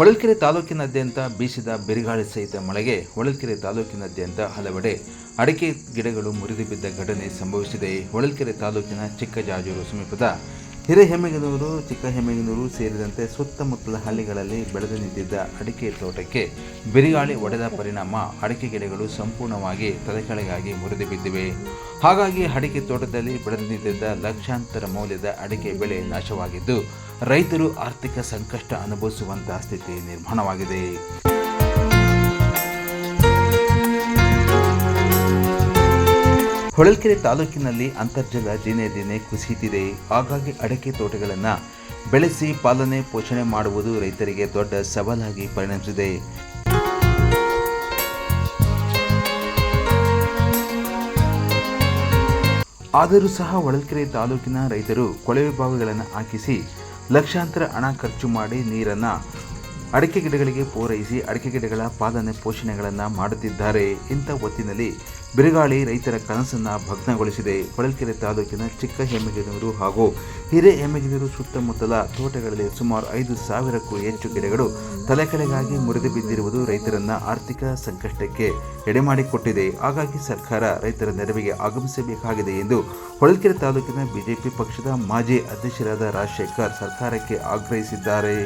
ಹೊಳಲ್ಕೆರೆ ತಾಲೂಕಿನಾದ್ಯಂತ ಬೀಸಿದ ಬಿರುಗಾಳಿ ಸಹಿತ ಮಳೆಗೆ ಹೊಳಲ್ಕೆರೆ ತಾಲೂಕಿನಾದ್ಯಂತ ಹಲವೆಡೆ ಅಡಿಕೆ ಗಿಡಗಳು ಮುರಿದು ಬಿದ್ದ ಘಟನೆ ಸಂಭವಿಸಿದೆ. ಹೊಳಲ್ಕೆರೆ ತಾಲೂಕಿನ ಚಿಕ್ಕಜಾಜೂರು ಸಮೀಪದ ಹಿರೇಹೆಮ್ಮೆಗನೂರು ಚಿಕ್ಕಹೆಮ್ಮೆಗನೂರು ಸೇರಿದಂತೆ ಸುತ್ತಮುತ್ತಲ ಹಳ್ಳಿಗಳಲ್ಲಿ ಬೆಳೆದು ನಿಂತಿದ್ದ ಅಡಿಕೆ ತೋಟಕ್ಕೆ ಬಿರುಗಾಳಿ ಒಡೆದ ಪರಿಣಾಮ ಅಡಿಕೆ ಗಿಡಗಳು ಸಂಪೂರ್ಣವಾಗಿ ತಲೆಕೆಳಗಾಗಿ ಮುರಿದು ಬಿದ್ದಿವೆ. ಹಾಗಾಗಿ ಅಡಿಕೆ ತೋಟದಲ್ಲಿ ಬೆಳೆದು ನಿಂತಿದ್ದ ಲಕ್ಷಾಂತರ ಮೌಲ್ಯದ ಅಡಿಕೆ ಬೆಳೆ ನಾಶವಾಗಿದ್ದು, ರೈತರು ಆರ್ಥಿಕ ಸಂಕಷ್ಟ ಅನುಭವಿಸುವಂತಹ ಸ್ಥಿತಿ ನಿರ್ಮಾಣವಾಗಿದೆ. ಹೊಳಲ್ಕೆರೆ ತಾಲೂಕಿನಲ್ಲಿ ಅಂತರ್ಜಲ ದಿನೇ ದಿನೇ ಕುಸಿಯುತ್ತಿದೆ. ಹಾಗಾಗಿ ಅಡಕೆ ತೋಟಗಳನ್ನು ಬೆಳೆಸಿ ಪಾಲನೆ, ಪೋಷಣೆ ಮಾಡುವುದು ರೈತರಿಗೆ ದೊಡ್ಡ ಸವಾಲಾಗಿ ಪರಿಣಮಿಸಿದೆ. ಆದರೂ ಸಹ ಹೊಳಲ್ಕೆರೆ ತಾಲೂಕಿನ ರೈತರು ಕೊಳವೆ ಬಾವಿಗಳನ್ನು ಹಾಕಿಸಿ ಲಕ್ಷಾಂತರ ಹಣ ಖರ್ಚು ಮಾಡಿ ನೀರನ್ನು ಅಡಿಕೆ ಗಿಡಗಳಿಗೆ ಪೂರೈಸಿ ಅಡಿಕೆ ಗಿಡಗಳ ಪಾಲನೆ ಪೋಷಣೆಗಳನ್ನು ಮಾಡುತ್ತಿದ್ದಾರೆ. ಇಂಥ ಹೊತ್ತಿನಲ್ಲಿ ಬಿರುಗಾಳಿ ರೈತರ ಕನಸನ್ನು ಭಗ್ನಗೊಳಿಸಿದೆ. ಹೊಳಲ್ಕೆರೆ ತಾಲೂಕಿನ ಚಿಕ್ಕ ಹೆಮ್ಮೆಗಿನೂರು ಹಾಗೂ ಹಿರೇ ಹೆಮ್ಮೆಗಿನೂರು ಸುತ್ತಮುತ್ತಲ ತೋಟಗಳಲ್ಲಿ ಸುಮಾರು ಐದು ಸಾವಿರಕ್ಕೂ ಹೆಚ್ಚು ಗಿಡಗಳು ತಲೆಕಡೆಗಾಗಿ ಮುರಿದು ಬಿದ್ದಿರುವುದು ರೈತರನ್ನ ಆರ್ಥಿಕ ಸಂಕಷ್ಟಕ್ಕೆ ಎಡೆಮಾಡಿಕೊಟ್ಟಿದೆ. ಹಾಗಾಗಿ ಸರ್ಕಾರ ರೈತರ ನೆರವಿಗೆ ಆಗಮಿಸಬೇಕಾಗಿದೆ ಎಂದು ಹೊಳಲ್ಕೆರೆ ತಾಲೂಕಿನ ಬಿಜೆಪಿ ಪಕ್ಷದ ಮಾಜಿ ಅಧ್ಯಕ್ಷರಾದ ರಾಜಶೇಖರ್ ಸರ್ಕಾರಕ್ಕೆ ಆಗ್ರಹಿಸಿದ್ದಾರೆ.